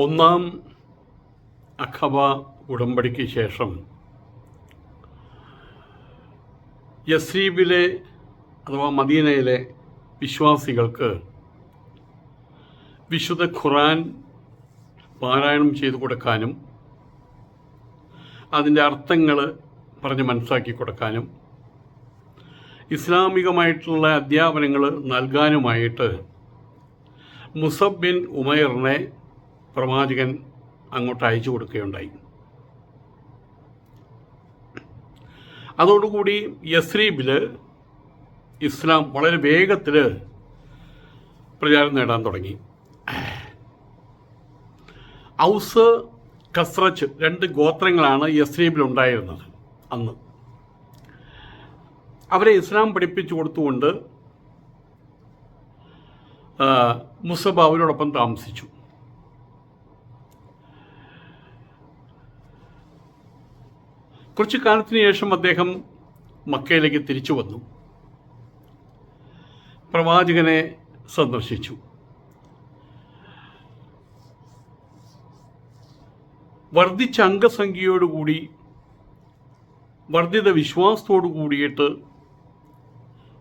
ഒന്നാം അഖബ ഉടമ്പടിക്ക് ശേഷം യസ്രീബിലെ അഥവാ മദീനയിലെ വിശ്വാസികൾക്ക് വിശുദ്ധ ഖുറാൻ പാരായണം ചെയ്തു കൊടുക്കാനും അതിന്റെ അർത്ഥങ്ങൾ പറഞ്ഞ് മനസ്സിലാക്കി കൊടുക്കാനും ഇസ്ലാമികമായിട്ടുള്ള അധ്യാപനങ്ങൾ നൽകാനുമായിട്ട് മുസബ് ബിൻ ഉമൈറിനെ പ്രവാചകൻ അങ്ങോട്ട് അയച്ചു കൊടുക്കുകയുണ്ടായി. അതോടുകൂടി യസ്രീബിൽ ഇസ്ലാം വളരെ വേഗത്തിൽ പ്രചാരം നേടാൻ തുടങ്ങി. ഔസ് കസ്രച്ച് രണ്ട് ഗോത്രങ്ങളാണ് യസ്രീബിൽ ഉണ്ടായിരുന്നത് അന്ന്. അവരെ ഇസ്ലാം പഠിപ്പിച്ചു കൊടുത്തുകൊണ്ട് മുസബ് താമസിച്ചു. കുറച്ചു കാലത്തിന് ശേഷം അദ്ദേഹം മക്കയിലേക്ക് തിരിച്ചു വന്നു. പ്രവാചകനെ സന്ദർശിച്ചു. വർദ്ധിച്ച അംഗസംഖ്യയോടുകൂടി വർദ്ധിത വിശ്വാസത്തോടു കൂടിയിട്ട്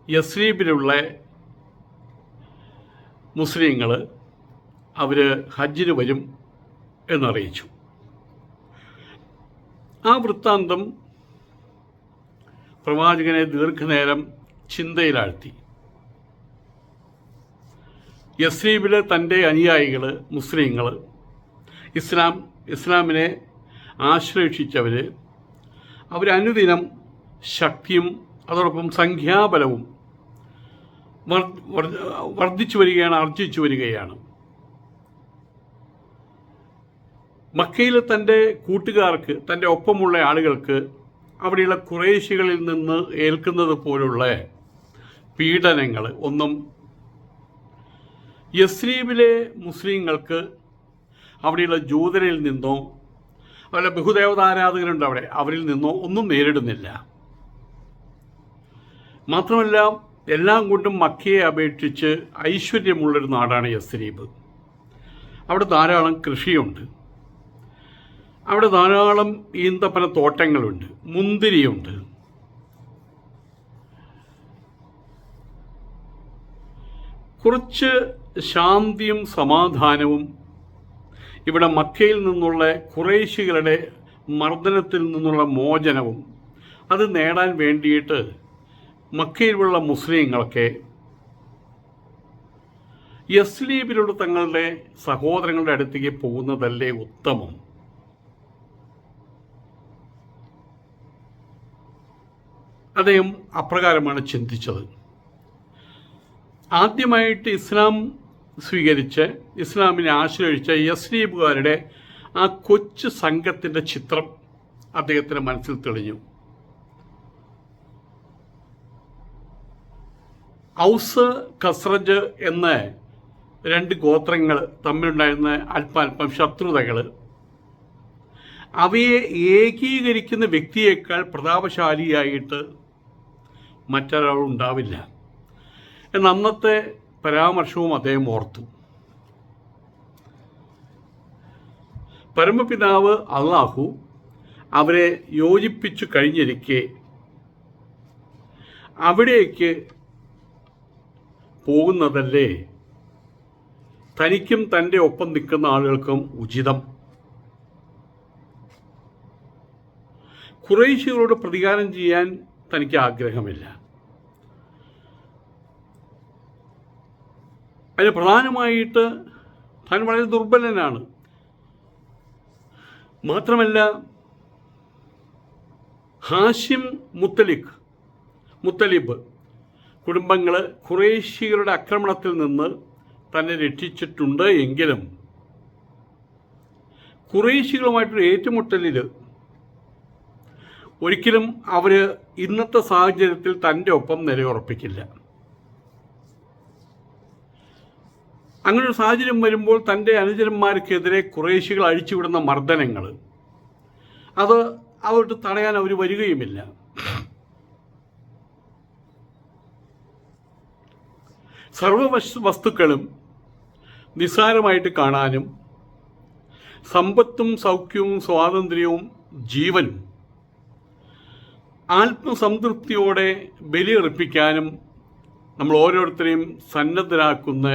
യസ്രീബിലുള്ള മുസ്ലിങ്ങൾ അവർ ഹജ്ജിന് വരും എന്നറിയിച്ചു. ആ വൃത്താന്തം പ്രവാചകനെ ദീർഘനേരം ചിന്തയിലാഴ്ത്തി. യസ്രീബിലെ തന്റെ അനുയായികൾ മുസ്ലിങ്ങൾ ഇസ്ലാം ഇസ്ലാമിനെ ആശ്ലേഷിച്ചവർ അവരനുദിനം ശക്തിയും അതോടൊപ്പം സംഖ്യാബലവും വർദ്ധിച്ചു വരികയാണ് ആർജിച്ചു വരികയാണ്. മക്കയിലെ തന്റെ കൂട്ടുകാർക്ക് തന്റെ ഒപ്പമുള്ള ആളുകൾക്ക് അവിടെയുള്ള കുറേശികളിൽ നിന്ന് ഏൽക്കുന്നത് പോലുള്ള പീഡനങ്ങൾ ഒന്നും യസ്രീബിലെ മുസ്ലിങ്ങൾക്ക് അവിടെയുള്ള ജൂതരിൽ നിന്നോ അവരുടെ ബഹുദേവതാരാധകരുണ്ട് അവിടെ അവരിൽ നിന്നോ ഒന്നും നേരിടുന്നില്ല. മാത്രമല്ല എല്ലാം കൊണ്ടും മക്കയെ അപേക്ഷിച്ച് ഐശ്വര്യമുള്ളൊരു നാടാണ് യസ്രീബ് അവിടെ ധാരാളം കൃഷിയുണ്ട്. അവിടെ ധാരാളം ഈന്തപ്പന തോട്ടങ്ങളുണ്ട് മുന്തിരിയുണ്ട്. കുറച്ച് ശാന്തിയും സമാധാനവും ഇവിടെ മക്കയിൽ നിന്നുള്ള കുറേശികളുടെ മർദ്ദനത്തിൽ നിന്നുള്ള മോചനവും അത് നേടാൻ വേണ്ടിയിട്ട് മക്കയിലുള്ള മുസ്ലിങ്ങളൊക്കെ യസ്ലീബിലൂടെ തങ്ങളുടെ സഹോദരങ്ങളുടെ അടുത്തേക്ക് പോകുന്നതല്ലേ ഉത്തമം. അദ്ദേഹം അപ്രകാരമാണ് ചിന്തിച്ചത്. ആദ്യമായിട്ട് ഇസ്ലാം സ്വീകരിച്ച് ഇസ്ലാമിനെ ആശ്രയിച്ച യസ്ലീബുകാരുടെ ആ കൊച്ചു സംഘത്തിന്റെ ചിത്രം അദ്ദേഹത്തിന്റെ മനസ്സിൽ തെളിഞ്ഞു. ഔസ് കസ്രജ് എന്ന രണ്ട് ഗോത്രങ്ങൾ തമ്മിലുണ്ടായിരുന്ന അല്പാൽപ്പം ശത്രുതകൾ. അവയെ ഏകീകരിക്കുന്ന വ്യക്തിയേക്കാൾ പ്രതാപശാലിയായിട്ട് മറ്റൊരാളുണ്ടാവില്ല എന്ന അന്നത്തെ പരാമർശവും അദ്ദേഹം ഓർത്തു. പരമപിതാവ് അള്ളാഹു അവരെ യോജിപ്പിച്ചു കഴിഞ്ഞിരിക്കെ അവിടേക്ക് പോകുന്നതല്ലേ? തനിക്കും തന്റെ ഒപ്പം നിൽക്കുന്ന ആളുകൾക്കും ഉചിതം. കുറേശികളോട് പ്രതികാരം ചെയ്യാൻ തനിക്ക് ആഗ്രഹമില്ല അതിന് പ്രധാനമായിട്ട് താൻ വളരെ ദുർബലനാണ്. മാത്രമല്ല ഹാഷിം മുത്തലിഖ് മുത്തലിബ് കുടുംബങ്ങൾ ഖുറേഷികളുടെ ആക്രമണത്തിൽ നിന്ന് തന്നെ രക്ഷിച്ചിട്ടുണ്ട് എങ്കിലും കുറേശികളുമായിട്ടൊരു ഏറ്റുമുട്ടലിൽ ഒരിക്കലും അവർ ഇന്നത്തെ സാഹചര്യത്തിൽ തന്റെ ഒപ്പം നിലയുറപ്പിക്കില്ല. അങ്ങനൊരു സാഹചര്യം വരുമ്പോൾ തന്റെ അനുചരന്മാർക്കെതിരെ കുറേശികൾ അഴിച്ചുവിടുന്ന മർദ്ദനങ്ങൾ അത് അവർക്ക് തടയാൻ അവർ വരികയുമില്ല. സർവ വസ്തുക്കളും നിസ്സാരമായിട്ട് കാണാനും സമ്പത്തും സൗഖ്യവും സ്വാതന്ത്ര്യവും ജീവനും ആത്മസംതൃപ്തിയോടെ ബലിയർപ്പിക്കാനും നമ്മൾ ഓരോരുത്തരെയും സന്നദ്ധരാക്കുന്ന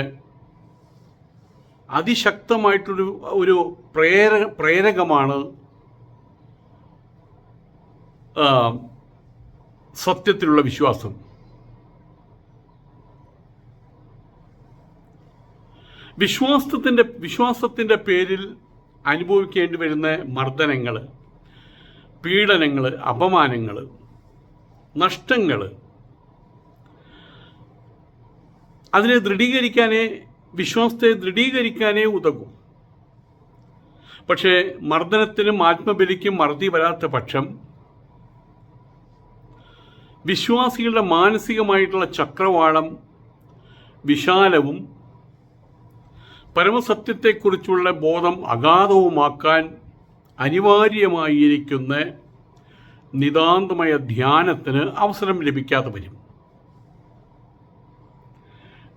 അതിശക്തമായിട്ടൊരു ഒരു പ്രേര പ്രേരകമാണ് സത്യത്തിലുള്ള വിശ്വാസം. വിശ്വാസത്തിന്റെ വിശ്വാസത്തിന്റെ പേരിൽ അനുഭവിക്കേണ്ടി വരുന്ന മർദ്ദനങ്ങൾ പീഡനങ്ങൾ അപമാനങ്ങൾ നഷ്ടങ്ങൾ. അതിനെ ദൃഢീകരിക്കാനേ വിശ്വാസത്തെ ദൃഢീകരിക്കാനേ ഉതകും. പക്ഷേ മർദ്ദനത്തിനും ആത്മബലിക്കും മറുതി വരാത്ത പക്ഷം വിശ്വാസികളുടെ മാനസികമായിട്ടുള്ള ചക്രവാളം വിശാലവും പരമസത്യത്തെക്കുറിച്ചുള്ള ബോധം അഗാധവുമാക്കാൻ അനിവാര്യമായിരിക്കുന്ന നിതാന്തമായ ധ്യാനത്തിന് അവസരം ലഭിക്കാതെ വരും.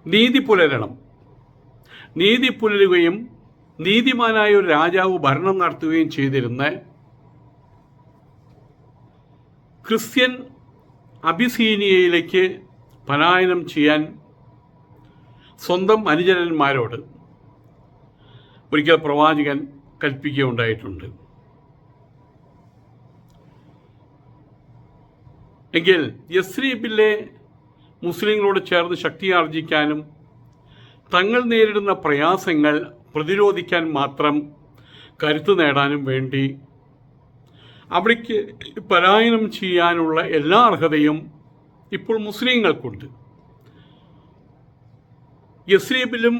നീതി പുലരണം. നീതി പുലരുകയും നീതിമാനായ ഒരു രാജാവ് ഭരണം നടത്തുകയും ചെയ്തിരുന്ന ക്രിസ്ത്യൻ അബിസീനിയയിലേക്ക് പലായനം ചെയ്യാൻ സ്വന്തം അനുചരന്മാരോട് ഒരിക്കൽ പ്രവാചകൻ കൽപ്പിക്കുകയുണ്ടായിട്ടുണ്ട്. എങ്കിൽ യസ്രീബിലെ മുസ്ലിങ്ങളോട് ചേർന്ന് ശക്തിയാർജിക്കാനും തങ്ങൾ നേരിടുന്ന പ്രയാസങ്ങൾ പ്രതിരോധിക്കാൻ മാത്രം കരുത്തു നേടാനും വേണ്ടി അവിടേക്ക് പലായനം ചെയ്യാനുള്ള എല്ലാ അർഹതയും ഇപ്പോൾ മുസ്ലിങ്ങൾക്കുണ്ട്. യസ്രീബിലും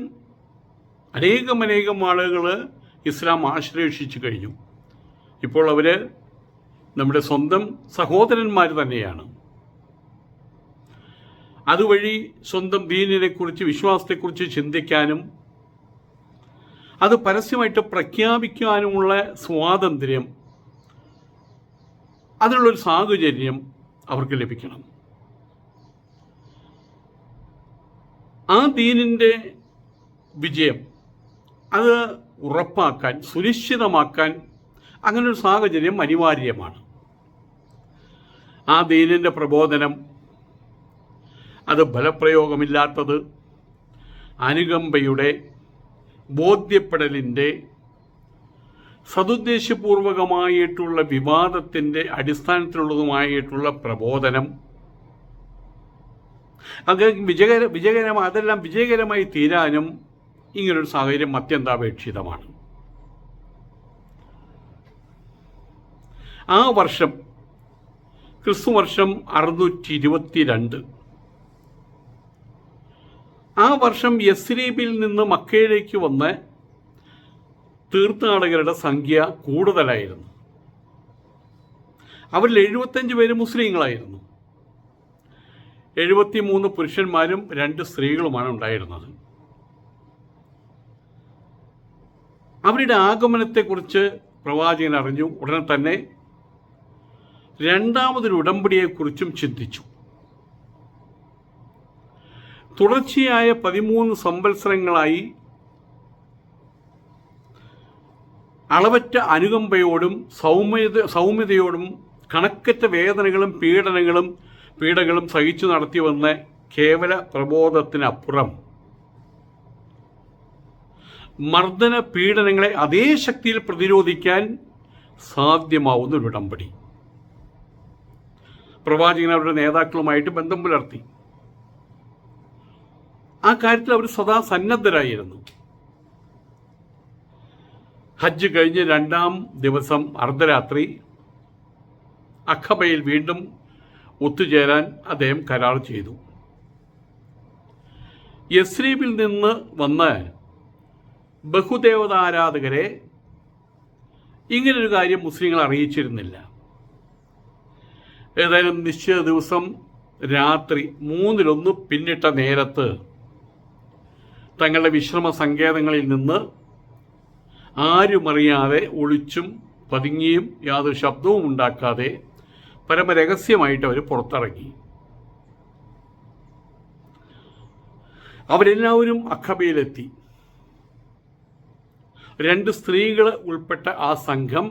അനേകം അനേകം ആളുകൾ ഇസ്ലാം ആശ്ലേഷിച്ചു കഴിഞ്ഞു. ഇപ്പോൾ അവർ നമ്മുടെ സ്വന്തം സഹോദരന്മാർ തന്നെയാണ്. അതുവഴി സ്വന്തം ദീനിനെക്കുറിച്ച് വിശ്വാസത്തെക്കുറിച്ച് ചിന്തിക്കാനും അത് പരസ്യമായിട്ട് പ്രഖ്യാപിക്കാനുമുള്ള സ്വാതന്ത്ര്യം അതിനുള്ളൊരു സാഹചര്യം അവർക്ക് ലഭിക്കണം. ആ ദീനിന്റെ വിജയം അത് ഉറപ്പാക്കാൻ സുനിശ്ചിതമാക്കാൻ അങ്ങനൊരു സാഹചര്യം അനിവാര്യമാണ്. ആ ദീനിന്റെ പ്രബോധനം അത് ഫലപ്രയോഗമില്ലാത്തത് അനുകമ്പയുടെ ബോധ്യപ്പെടലിന്റെ സതുദ്ദേശപൂർവകമായിട്ടുള്ള വിവാദത്തിന്റെ അടിസ്ഥാനത്തിലുള്ളതുമായിട്ടുള്ള പ്രബോധനം. അത് വിജയകര വിജയകരം അതെല്ലാം വിജയകരമായി തീരാനും ഇങ്ങനൊരു സാഹചര്യം അത്യന്താപേക്ഷിതമാണ്. ആ വർഷം ക്രിസ്തു വർഷം അറുന്നൂറ്റി ഇരുപത്തി രണ്ട് ആ വർഷം യസ്രീബിൽ നിന്ന് മക്കയിലേക്ക് വന്ന തീർത്ഥാടകരുടെ സംഖ്യ കൂടുതലായിരുന്നു. അവരിൽ എഴുപത്തഞ്ച് പേര് മുസ്ലിങ്ങളായിരുന്നു. എഴുപത്തി മൂന്ന് പുരുഷന്മാരും രണ്ട് സ്ത്രീകളുമാണ് ഉണ്ടായിരുന്നത്. അവരുടെ ആഗമനത്തെക്കുറിച്ച് പ്രവാചകൻ അറിഞ്ഞു. ഉടനെ തന്നെ രണ്ടാമതൊരു ഉടമ്പടിയെക്കുറിച്ചും ചിന്തിച്ചു. തുടർച്ചയായ പതിമൂന്ന് സംവത്സരങ്ങളായി അളവറ്റ അനുകമ്പയോടും സൗമ്യത സൗമ്യതയോടും കണക്കറ്റ വേദനകളും പീഡനങ്ങളും പീഡകളും സഹിച്ചു നടത്തി വന്ന കേവല പ്രബോധത്തിനപ്പുറം മർദ്ദന പീഡനങ്ങളെ അതേ ശക്തിയിൽ പ്രതിരോധിക്കാൻ സാധ്യമാവുന്ന ഒരു ഉടമ്പടി. പ്രവാചകൻ അവരുടെ നേതാക്കളുമായിട്ട് ബന്ധം പുലർത്തി. ആ കാര്യത്തിൽ അവർ സദാ സന്നദ്ധരായിരുന്നു. ഹജ്ജ് കഴിഞ്ഞ് രണ്ടാം ദിവസം അർദ്ധരാത്രി അഖബയിൽ വീണ്ടും ഒത്തുചേരാൻ അദ്ദേഹം കരാർ ചെയ്തു. യസ്രീബിൽ നിന്ന് വന്ന് ബഹുദേവതാരാധകരെ ഇങ്ങനൊരു കാര്യം മുസ്ലിങ്ങൾ അറിയിച്ചിരുന്നില്ല. ഏതായാലും നിശ്ചിത ദിവസം രാത്രി മൂന്നിലൊന്ന് പിന്നിട്ട നേരത്ത് തങ്ങളുടെ വിശ്രമ സങ്കേതങ്ങളിൽ നിന്ന് ആരുമറിയാതെ ഒളിച്ചും പതുങ്ങിയും യാതൊരു ശബ്ദവും ഉണ്ടാക്കാതെ പരമരഹസ്യമായിട്ട് അവർ പുറത്തിറങ്ങി. അവരെല്ലാവരും അഖബയിലെത്തി രണ്ട് സ്ത്രീകൾ ഉൾപ്പെട്ട ആ സംഘം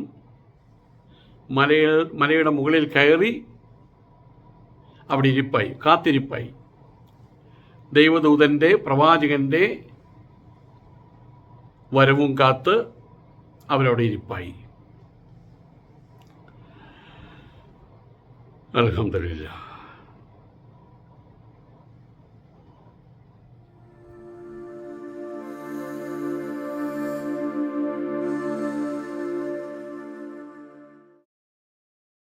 മലയിൽ മലയുടെ മുകളിൽ കയറി അവിടെ ഇരിപ്പായി കാത്തിരിപ്പായി. ദൈവദൂതന്റെ പ്രവാചകന്റെ വരവും കാത്ത് അവരവിടെ ഇരിപ്പായി. അലഹമില്ല